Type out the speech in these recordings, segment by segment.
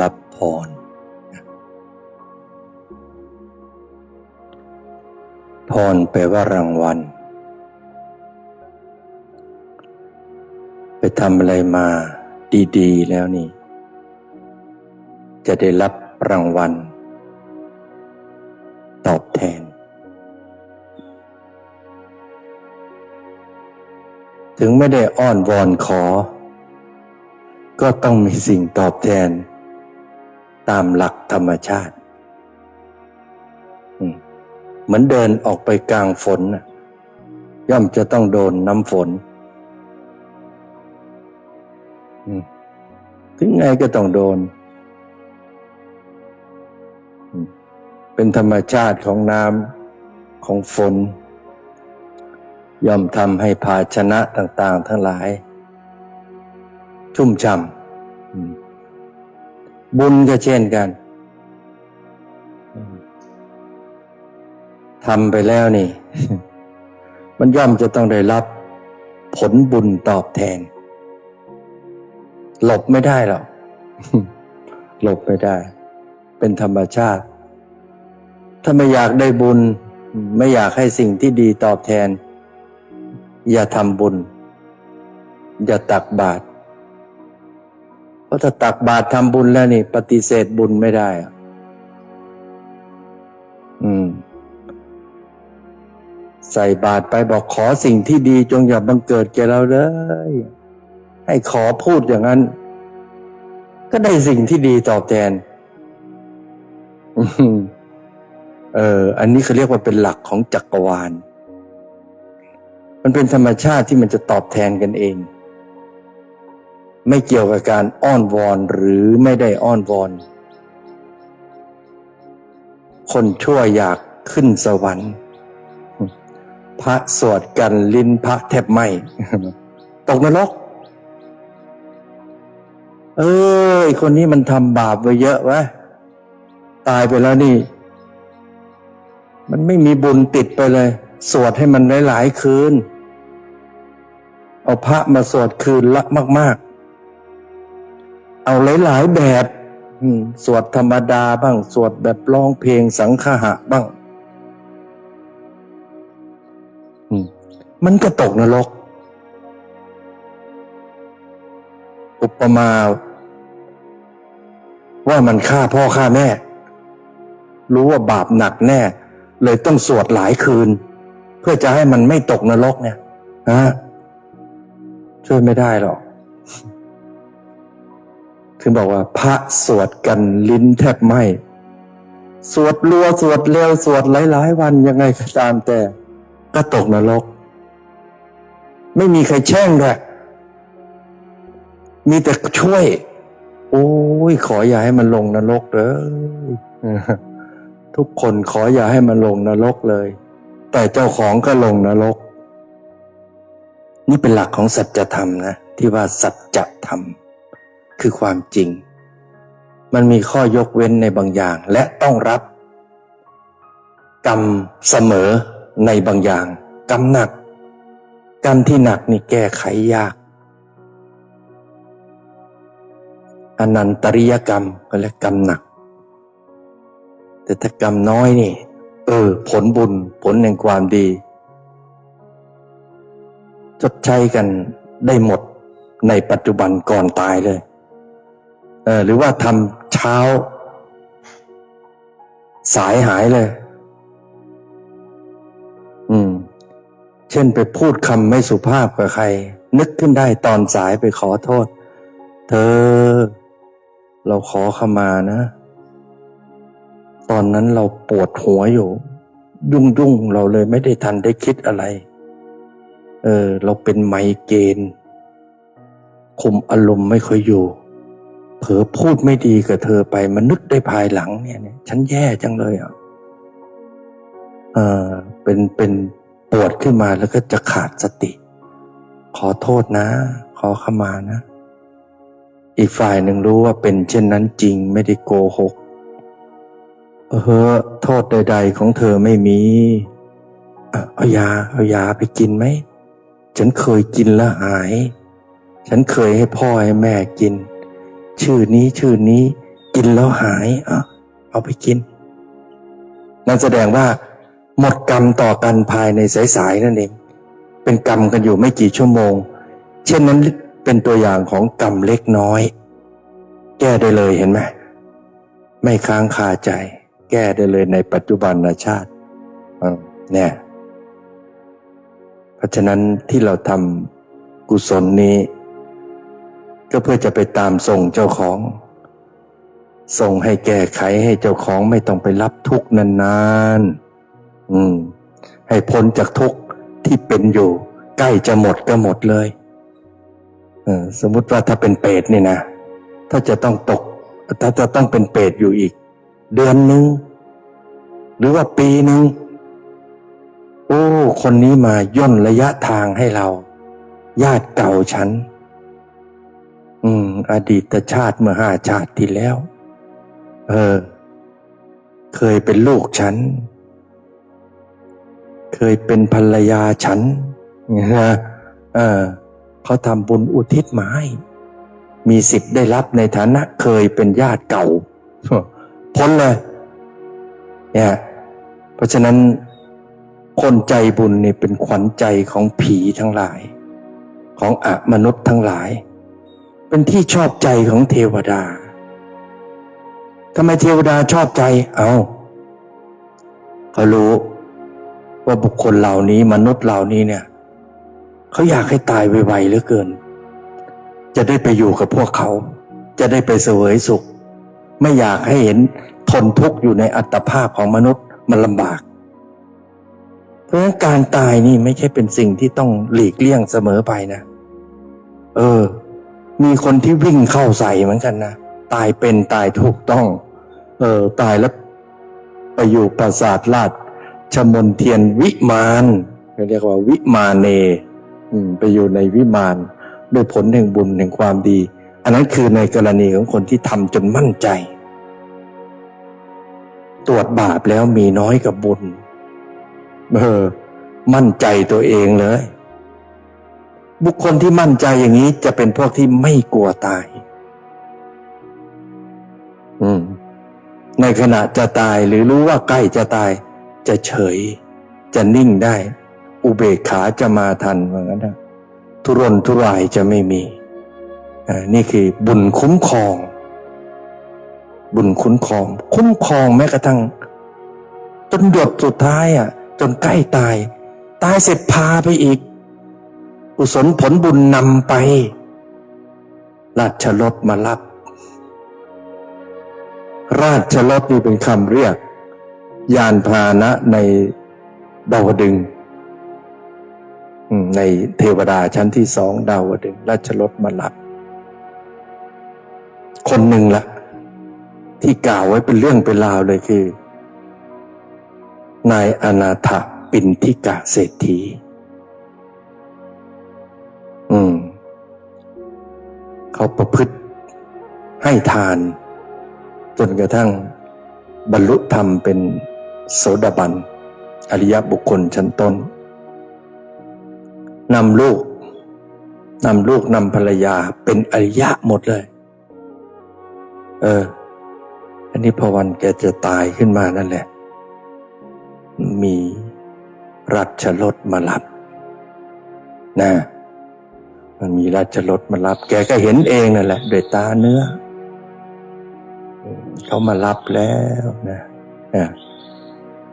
รับพร พรแปลว่ารางวัล ไปทำอะไรมาดี ๆ แล้วนี่ จะได้รับรางวัล ตอบแทน ถึงไม่ได้อ้อนวอนขอ ก็ต้องมีสิ่งตอบแทน ตามหลักธรรมชาติ เหมือนเดินออกไปกลางฝน ย่อมจะต้องโดนน้ำฝน ถึงไงก็ต้องโดน เป็นธรรมชาติของน้ำของฝน ย่อมทำให้ภาชนะต่าง ๆ ทั้งหลาย ชุ่มช่ำ บุญก็เช่นกันทำไปแล้วนี่ มันย่อมจะต้องได้รับ ผลบุญตอบแทน หลบไม่ได้หรอกหลบไม่ได้ เป็นธรรมชาติ ถ้าไม่อยากได้บุญ ไม่อยากให้สิ่งที่ดีตอบแทน อย่าทำบุญ อย่าตักบาตร เพราะถ้าตักบาตรทำบุญแล้วนี่ ปฏิเสธบุญไม่ได้อะอืม ใส่บาตรไปบอกขอสิ่งที่ดีจงอย่าบังเกิดแก่เราเลย ให้ขอพูดอย่างนั้น ก็ได้สิ่งที่ดีตอบแทนอืมเออ อันนี้เขาเรียกว่าเป็นหลักของจักรวาล มันเป็นธรรมชาติที่มันจะตอบแทนกันเอง ไม่เกี่ยวกับการอ้อนวอนหรือไม่ได้อ้อนวอน คนชั่วอยากขึ้นสวรรค์ พระสวดกันลิ้นพระแทบไหมตกนรก เออไอคนนี้มันทำบาปไว้เยอะวะตายไปแล้วนี่ มันไม่มีบุญติดไปเลย สวดให้มันหลายๆคืน เอาพระมาสวดคืนละมาก ๆ เอาหลายๆแบบสวดธรรมดาบ้าง สวดแบบร้องเพลงสังฆะบ้างมันก็ตกนรก อุปมา ว่ามันฆ่าพ่อฆ่าแม่ รู้ว่าบาปหนักแน่ เลยต้องสวดหลายคืน เพื่อจะให้มันไม่ตกนรกเนี่ยฮะช่วยไม่ได้หรอก ถึงบอกว่าพระสวดกันลิ้นแทบไหมสวดรัวสวดเร็วสวดหลายๆวันยังไงก็ตามแต่ก็ตกนรก ไม่มีใครแช่งด้วยมีแต่ช่วย โอ้ย ขออย่าให้มันลงนรกเลยทุกคนขออย่าให้มันลงนรกเลย แต่เจ้าของก็ลงนรก นี่เป็นหลักของสัจธรรมนะ ที่ว่าสัจธรรม คือความจริง มันมีข้อยกเว้นในบางอย่างและต้องรับ กรรมเสมอในบางอย่าง กรรมหนัก กรรมที่หนักนี่แก้ไขยากอนันตริยกรรมก็เรียกกรรมหนัก แต่ถ้ากรรมน้อยนี่ เออ ผลบุญผลแห่งความดีจดใช้กันได้หมดในปัจจุบันก่อนตายเลย หรือว่าทำเช้า สายหายเลย อืม เช่นไปพูดคำไม่สุภาพกับใคร นึกขึ้นได้ตอนสายไปขอโทษ เธอ เราขอขมานะ ตอนนั้นเราปวดหัวอยู่ ยุ่งยุ่งๆเราเลยไม่ได้ทันได้คิดอะไร เออ เราเป็นไมเกรนคุมอารมณ์ไม่ค่อยอยู่ เผลอพูดไม่ดีกับเธอไปมันนึกได้ภายหลังเนี่ยฉันแย่จังเลยอะเออเป็นเป็นปวดขึ้นมาแล้วก็จะขาดสติ ขอโทษนะ ขอขมานะ อีกฝ่ายหนึ่งรู้ว่าเป็นเช่นนั้นจริงไม่ได้โกหกเออโทษใด ๆ ของเธอไม่มี เอายา เอายาไปกินไหม ฉันเคยกินแล้วหาย ฉันเคยให้พ่อให้แม่กิน ชื่อนี้ชื่อนี้ กินแล้วหายอะเอาไปกิน นั่นแสดงว่า หมดกรรมต่อกันภายในสายๆนั่นเอง เป็นกรรมกันอยู่ไม่กี่ชั่วโมง เช่นนั้นเป็นตัวอย่างของกรรมเล็กน้อย แก้ได้เลยเห็นไหมไม่ค้างคาใจ แก้ได้เลยในปัจจุบันชาติเนี่ยเพราะฉะนั้นที่เราทำกุศลนี้ ก็เพื่อจะไปตามส่งเจ้าของ ส่งให้แก้ไขให้เจ้าของไม่ต้องไปรับทุกข์นานๆ อืม ให้พ้นจากทุกข์ที่เป็นอยู่ ใกล้จะหมดก็หมดเลยเออสมมุติว่าถ้าเป็นเปรตนี่นะถ้าจะต้องตก ถ้าจะต้องเป็นเปรตอยู่อีก เดือนหนึ่งหรือว่าปีหนึ่งโอ้ คนนี้มาย่นระยะทางให้เรา ญาติเก่าฉัน อดีตชาติเมื่อห้าชาติที่แล้ว เออ เคยเป็นลูกฉัน เคยเป็นภรรยาฉันนะเออเขาทำบุญอุทิศมาให้มีสิทธิ์ได้รับในฐานะเคยเป็นญาติเก่า พ้นเลยเนี่ยเพราะฉะนั้นคนใจบุญนี่เป็นขวัญใจของผีทั้งหลาย ของอมนุษย์ทั้งหลาย เป็นที่ชอบใจของเทวดาทำไมเทวดาชอบใจ เอาเขารู้ว่าบุคคลเหล่านี้มนุษย์เหล่านี้เนี่ยเขาอยากให้ตายไวๆเหลือเกิน จะได้ไปอยู่กับพวกเขา จะได้ไปเสวยสุข ไม่อยากให้เห็นทนทุกข์อยู่ในอัตภาพของมนุษย์มันลำบาก เพราะฉะนั้นการตายนี่ไม่ใช่เป็นสิ่งที่ต้องหลีกเลี่ยงเสมอไปนะ เออ มีคนที่วิ่งเข้าใส่เหมือนกันนะตายเป็นตายถูกต้อง เออตายแล้วไปอยู่ปราสาทราชชมนเทียนวิมานเรียกว่าวิมาเนอไปอยู่ในวิมานด้วยผลแห่งบุญแห่งความดี อันนั้นคือในกรณีของคนที่ทำจนมั่นใจ ตรวจบาปแล้วมีน้อยกับบุญเออมั่นใจตัวเองเลย บุคคลที่มั่นใจอย่างนี้จะเป็นพวกที่ไม่กลัวตาย อืม ในขณะจะตายหรือรู้ว่าใกล้จะตาย จะเฉย จะนิ่งได้ อุเบกขาจะมาทันว่างั้นนะทุรนทุรายจะไม่มีนี่คือบุญคุ้มครอง บุญคุ้มครอง คุ้มครองแม้กระทั่งจนหยดสุดท้ายอะ จนใกล้ตาย ตายเสร็จพาไปอีก กุศลผลบุญนำไป ราชรถมารับ ราชรถนี่เป็นคำเรียก ยานพาหนะในดาวดึง ในเทวดาชั้นที่สองดาวดึง ราชรถมารับ คนหนึ่งละที่กล่าวไว้เป็นเรื่องเป็นราวเลยคือ นายอนาถปินทิกะเศรษฐี เขาประพฤติให้ทาน จนกระทั่งบรรลุธรรมเป็นโสดาบัน อริยบุคคลชั้นต้นนำลูกนำลูกนำภรรยาเป็นอริยะหมดเลย เออ อันนี้พอวันแกจะตายขึ้นมานั่นแหละ มีรัชรถมารับนะ มันมีราชรถมารับ แกก็เห็นเองนั่นแหละด้วยตาเนื้อเขามารับแล้วนะนะ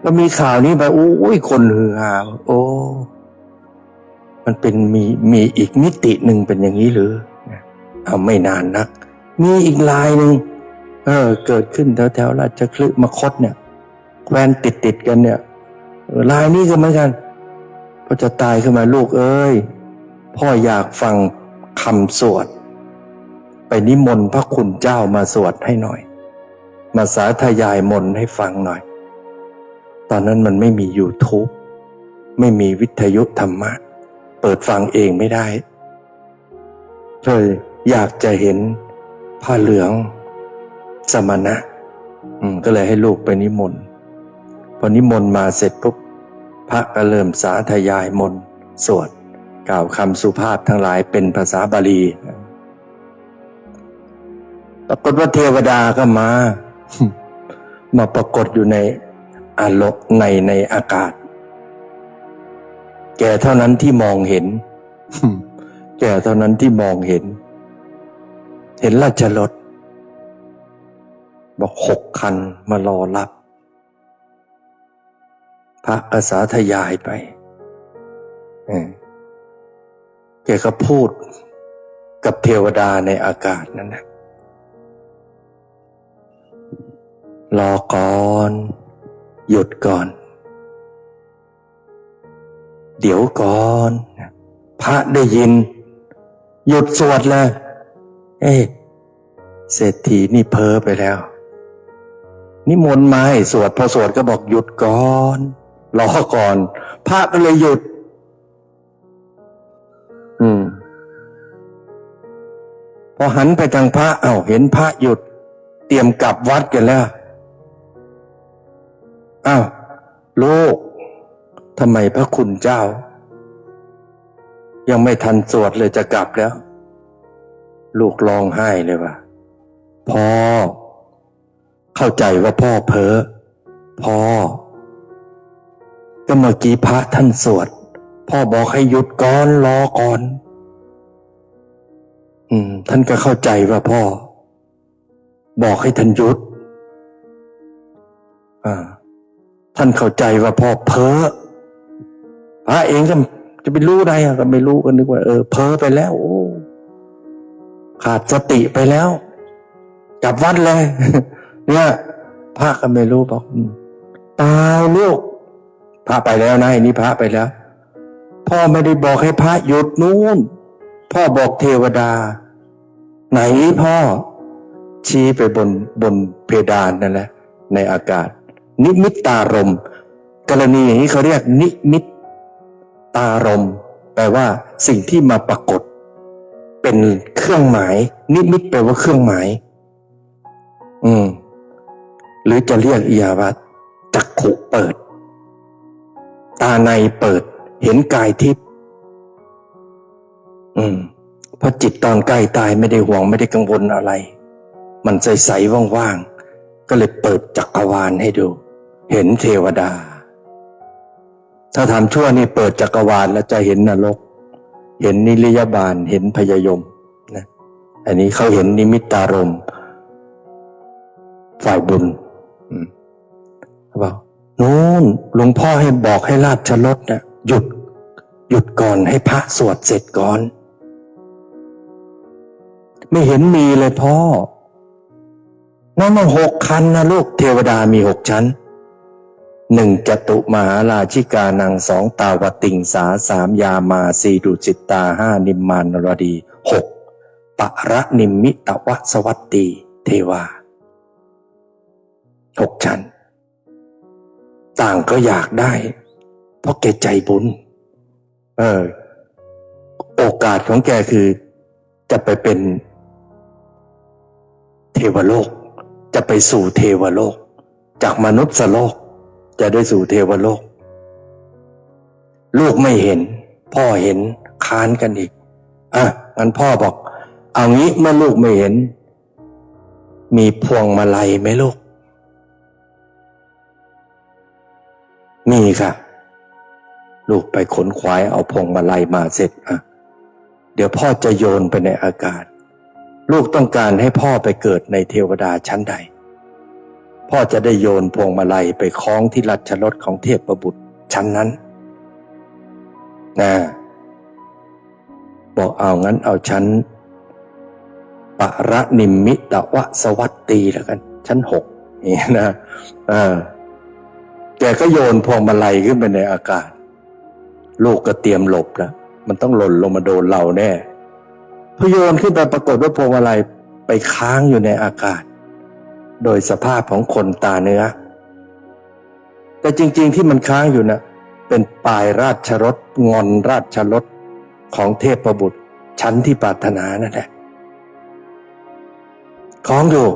ก็มีข่าวนี้ไปอุ้ยคนฮือฮาโอ้ มันเป็นมีมีอีกมิติหนึ่งเป็นอย่างนี้หรือนะเอาไม่นานนัก มีอีกลายหนึ่งเออ เกิดขึ้นแถวแถวราชคลึมคตเนี่ยแควนติดติดกันเนี่ยลายนี้ก็เหมือนกันพอจะตายขึ้นมาลูกเอ้ย พ่ออยากฟังคำสวด ไปนิมนต์พระคุณเจ้ามาสวดให้หน่อย มาสาธยายมนต์ให้ฟังหน่อย ตอนนั้นมันไม่มี YouTube ไม่มีวิทยุธรรมะ เปิดฟังเองไม่ได้เลยอยากจะเห็นผ้าเหลืองสมณะอืมก็เลยให้ลูกไปนิมนต์พอนิมนต์มาเสร็จปุ๊บพระก็เริ่มสาธยายมนต์สวด กล่าวคำสุภาพทั้งหลายเป็นภาษาบาลีปรากฏว่าเทวดาก็มา มาปรากฏอยู่ในอารมณ์ในในอากาศ แกเท่านั้นที่มองเห็น แกเท่านั้นที่มองเห็น เห็นราชรถบอกหกคันมารอรับ พระกษาทยายไป แกก็พูดกับเทวดาในอากาศนั่นนะรอก่อน หยุดก่อน เดี๋ยวก่อน พระได้ยิน หยุดสวดเลย เอ๊ะเศรษฐีนี่เพ้อไปแล้ว นิมนต์มาให้สวดพอสวดก็บอกหยุดก่อน รอก่อน พระก็เลยหยุด อืม พอหันไปทางพระเอ้าเห็นพระหยุด เตรียมกลับวัดกันแล้วอ้าวลูกทำไมพระคุณเจ้า ยังไม่ทันสวดเลยจะกลับแล้ว ลูกร้องไห้เลยว่าพ่อ เข้าใจว่าพ่อเพ้อพ่อก็เมื่อกี้พระท่านสวด พ่อบอกให้หยุดก่อนรอก่อน อืม ท่านก็เข้าใจว่าพ่อ บอกให้ท่านหยุด อ่า ท่านเข้าใจว่าพ่อเพ้อพระเองก็จะไปรู้ได้อะก็ไม่รู้ก็นึกว่าเออเพ้อไปแล้ว โอ้ขาดสติไปแล้ว กลับวัดเลย เนี่ยพระก็ไม่รู้บอกตายลูกพระไปแล้วนะไอ้นี่พระไปแล้ว พ่อไม่ได้บอกให้พระหยุดนู่น พ่อบอกเทวดา ไหนพ่อ ชี้ไปบนบนเพดานนั่นแหละ ในอากาศ นิมิตตารม กรณีอย่างนี้เขาเรียกนิมิตตารม แปลว่าสิ่งที่มาปรากฏ เป็นเครื่องหมาย นิมิตแปลว่าเครื่องหมาย อืม หรือจะเรียกอียาว่าจักขุเปิด ตาในเปิด เห็นกายทิพย์อืมเพราะจิตตอนใกล้ตายไม่ได้ห่วงไม่ได้กังวลอะไร มันใสๆว่างๆ ก็เลยเปิดจักรวาลให้ดู เห็นเทวดา ถ้าทำชั่วนี่เปิดจักรวาลแล้วจะเห็นนรก เห็นนิรยบาลเห็นพยายมนะอันนี้เขาเห็นนิมิตตารมฝ่ายบุญอืมเขาบอกนู้นหลวงพ่อให้บอกให้ราชรถนะ หยุด หยุดก่อนให้พระสวดเสร็จก่อน ไม่เห็นมีเลยพ่อ นั่นมันหกคันนะลูกเทวดามีหกชั้นหนึ่งจตุมหาราชิกานังสองตาวติงสาสามยามาสี่ดุจิตตาห้านิมมานรดีหกปะระนิมมิตวสวัตตีเทวาหกชั้น ต่างก็อยากได้ เพราะแกใจบุญ เออ โอกาสของแกคือจะไปเป็นเทวโลก จะไปสู่เทวโลก จากมนุษย์โลก จะได้สู่เทวโลก ลูกไม่เห็น พ่อเห็นค้านกันอีก อะงั้นพ่อบอก เอางี้เมื่อลูกไม่เห็น มีพวงมาลัยไหมลูก มีค่ะ ลูกไปขนขวายเอาพงมาลัยมาเสร็จอะเดี๋ยวพ่อจะโยนไปในอากาศ ลูกต้องการให้พ่อไปเกิดในเทวดาชั้นใด พ่อจะได้โยนพวงมาลัยไปคล้องที่รัชรถของเทพประบุตรชั้นนั้นนะบอกเอางั้นเอาชั้นปะระนิมมิตวสวัตตีแล้วกัน ชั้นหกนี่นะอ่าแกก็โยนพวงมาลัยขึ้นไปในอากาศ ลูกก็เตรียมหลบแล้วมันต้องหล่นลงมาโดนเราแน่พโยนขึ้นไปปรากฏว่าพวงมาลัยไปค้างอยู่ในอากาศ โดยสภาพของคนตาเนื้อ แต่จริงๆที่มันค้างอยู่นะ่ะเป็นปลายราชรถงอนราชรถของเทพประบุตรชั้นที่ปรารถนานั่นแหละคล้องอยู่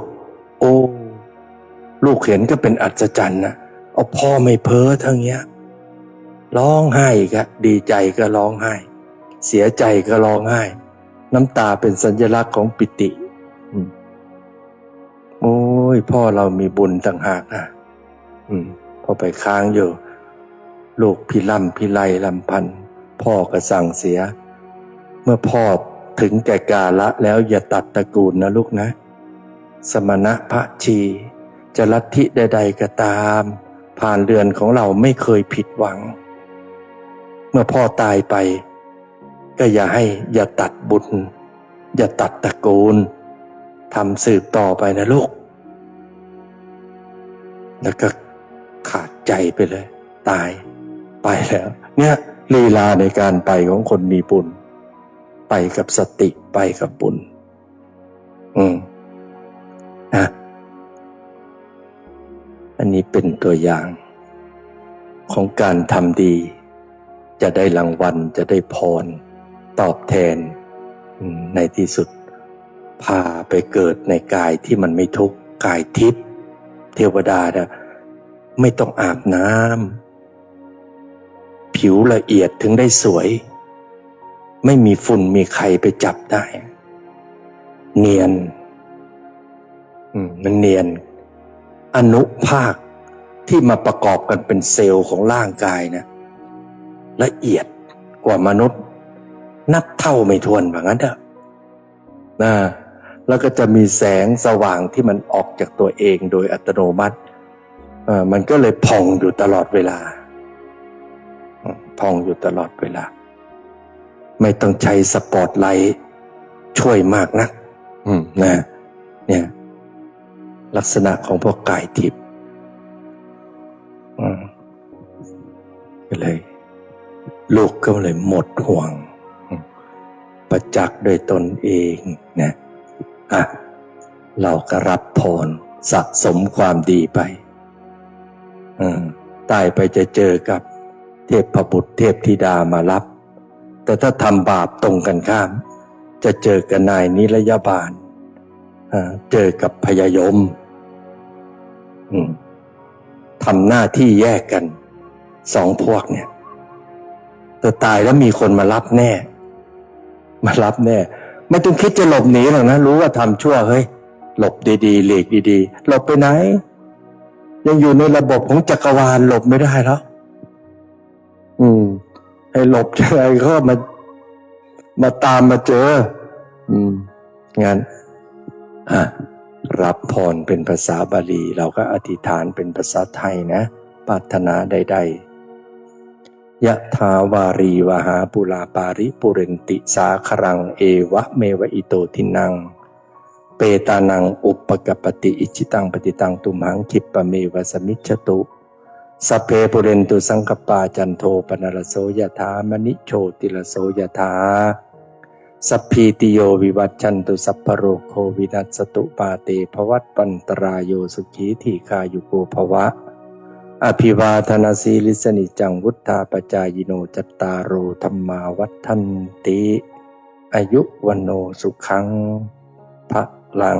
โอ้ ลูกเห็นก็เป็นอัศจรรย์นะเอาพ่อไม่เพ้อทั้งเนี้ย ร้องไห้ก็ดีใจก็ร้องไห้ เสียใจก็ร้องไห้ น้ำตาเป็นสัญลักษณ์ของปิติโอ้ยพ่อเรามีบุญต่างหากนะอืมพอไปค้างอยู่ลูกพิล่ำพิไลลำพัน พ่อก็สั่งเสีย เมื่อพ่อถึงแก่กาละแล้วอย่าตัดตระกูลนะลูกนะ สมณะพระชี จะลัทธิใด ๆก็ตาม ผ่านเรือนของเราไม่เคยผิดหวัง เมื่อพ่อตายไป ก็อย่าให้อย่าตัดบุญอย่าตัดตระกูลทำสืบต่อไปนะลูก แล้วก็ขาดใจไปเลย ตายไปแล้ว เนี่ยลีลาในการไปของคนมีบุญ ไปกับสติไปกับบุญ อืมนะอันนี้เป็นตัวอย่างของการทำดี จะได้รางวัลจะได้พร ตอบแทน ในที่สุด พาไปเกิดในกายที่มันไม่ทุกข์กายทิพย์เทวดานะไม่ต้องอาบน้ำผิวละเอียดถึงได้สวย ไม่มีฝุ่นมีใครไปจับได้ เนียนมมันเนียน อนุภาคที่มาประกอบกันเป็นเซลล์ของร่างกายนะ ละเอียดกว่ามนุษย์ นับเท่าไม่ถ้วนแบบนั้นเถอะนะแล้วก็จะมีแสงสว่างที่มันออกจากตัวเองโดยอัตโนมัติเอ่อมันก็เลยพองอยู่ตลอดเวลาอืมพองอยู่ตลอดเวลา ไม่ต้องใช้สปอตไลท์ช่วยมากนักอืมนะเนี่ยลักษณะของพวกกายทิพย์อืมก็เลย ลูกก็เลยหมดห่วง ประจักษ์โดวยตนเองนะอะเราก็รับพรสะสมความดีไปตายไปจะเจอกับเทพบุตรเทพธิดามารับ แต่ถ้าทำบาปตรงกันข้าม จะเจอกับนายนิรยาบาลเจอกับพยายมมทำหน้าที่แยกกัน สองพวกเนี่ย แต่ตายแล้วมีคนมารับแน่ มารับแน่ ไม่ต้องคิดจะหลบหนีหรอกนะ รู้ว่าทำชั่วเฮ้ยหลบดีๆหลีกดีๆหลบไปไหน ยังอยู่ในระบบของจักรวาลหลบไม่ได้แล้วอืมให้หลบยังไงก็มามาตามมาเจอ อืมงั้นอะรับพรเป็นภาษาบาลี เราก็อธิษฐานเป็นภาษาไทยนะปรารถนาใด ๆ ยะถาวารีวหาปุราปาริปุเรนติสาครังเอวะเมวะอิโตทินัง เปตานังอุปกปปติอิจิตังปฏิตังตุมหังคิปะเมวะสมิจฉตุ สเพปุเรนตุสังกปาจันโทปนรโสยถามณิโชติรโสยถาสัพพีติโยวิวัตชันตุสัพพโรโควินัสตุปาเตภวัตปันตรายโยสุขีทีคายุโกภวะ อภิวาทนาสีลิสนิจังวุธาปจายโนจัตตารูธรรมาวัฒนติ อายุวันโนสุขังพระลัง